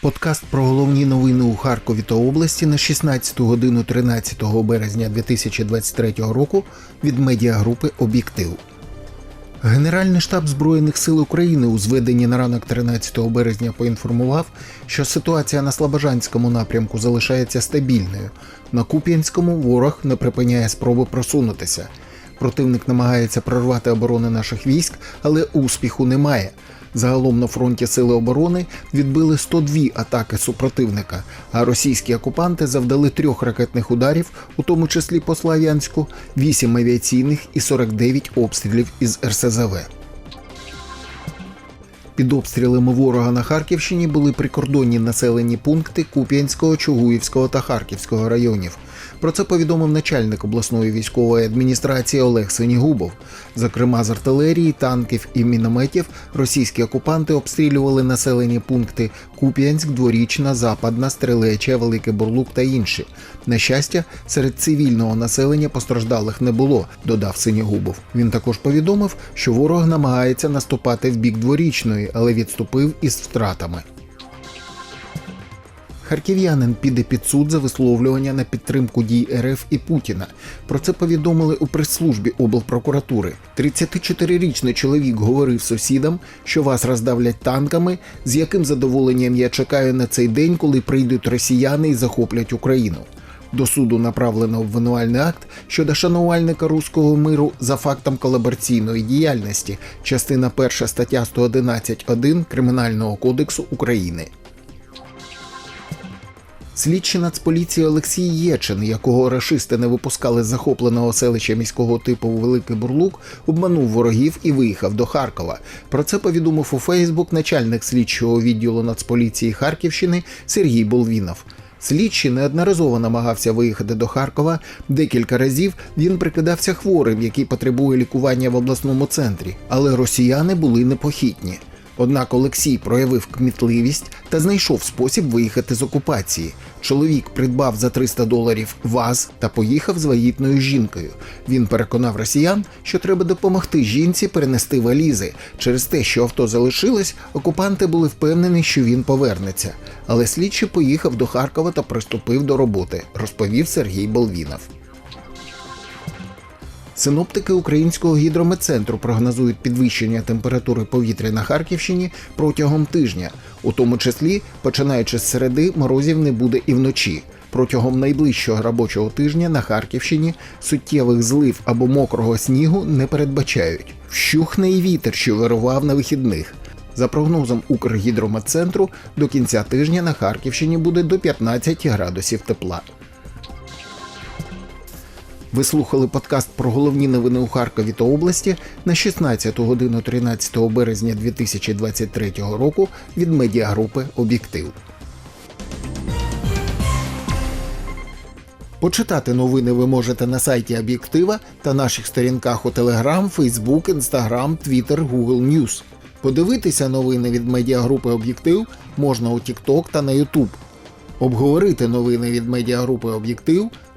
Подкаст про головні новини у Харкові та області на 16 годину 13 березня 2023 року від медіагрупи Об'єктив. Генеральний штаб Збройних сил України у зведенні на ранок 13 березня поінформував, що ситуація на Слобожанському напрямку залишається стабільною. На Куп'янському ворог не припиняє спроби просунутися. Противник намагається прорвати оборони наших військ, але успіху немає. Загалом на фронті Сили оборони відбили 102 атаки супротивника, а російські окупанти завдали трьох ракетних ударів, у тому числі по Слав'янську, 8 авіаційних і 49 обстрілів із РСЗВ. Під обстрілами ворога на Харківщині були прикордонні населені пункти Куп'янського, Чугуївського та Харківського районів. Про це повідомив начальник обласної військової адміністрації Олег Синігубов. Зокрема, з артилерії, танків і мінометів російські окупанти обстрілювали населені пункти Куп'янськ, Дворічна, Западна, Стрелеча, Великий Бурлук та інші. На щастя, серед цивільного населення постраждалих не було, додав Синігубов. Він також повідомив, що ворог намагається наступати в бік дворічної, але відступив із втратами. Харків'янин піде під суд за висловлювання на підтримку дій РФ і Путіна. Про це повідомили у прес-службі облпрокуратури. 34-річний чоловік говорив сусідам, що вас роздавлять танками, з яким задоволенням я чекаю на цей день, коли прийдуть росіяни і захоплять Україну. До суду направлено обвинувальний акт щодо шанувальника руського миру за фактом колабораційної діяльності, частина 1 стаття 111.1 Кримінального кодексу України. Слідчий нацполіції Олексій Єчин, якого рашисти не випускали з захопленого селища міського типу Великий Бурлук, обманув ворогів і виїхав до Харкова. Про це повідомив у Фейсбук начальник слідчого відділу Нацполіції Харківщини Сергій Болвінов. Слідчий неодноразово намагався виїхати до Харкова. Декілька разів він прикидався хворим, який потребує лікування в обласному центрі, але росіяни були непохитні. Однак Олексій проявив кмітливість та знайшов спосіб виїхати з окупації. Чоловік придбав за 300 доларів ВАЗ та поїхав з вагітною жінкою. Він переконав росіян, що треба допомогти жінці перенести валізи. Через те, що авто залишилось, окупанти були впевнені, що він повернеться. Але слідчий поїхав до Харкова та приступив до роботи, розповів Сергій Болвінов. Синоптики Українського гідрометцентру прогнозують підвищення температури повітря на Харківщині протягом тижня, у тому числі, починаючи з середи, морозів не буде і вночі. Протягом найближчого робочого тижня на Харківщині суттєвих злив або мокрого снігу не передбачають. Вщухне і вітер, що вирував на вихідних. За прогнозом Укргідрометцентру, до кінця тижня на Харківщині буде до 15 градусів тепла. Ви слухали подкаст про головні новини у Харкові та області на 16 годину 13 березня 2023 року від медіагрупи Об'єктив. Почитати новини ви можете на сайті Об'єктива та наших сторінках у Telegram, Facebook, Instagram, Twitter, Google News. Подивитися новини від медіагрупи Об'єктив можна у TikTok та на YouTube. Обговорити новини від медіагрупи Об'єктив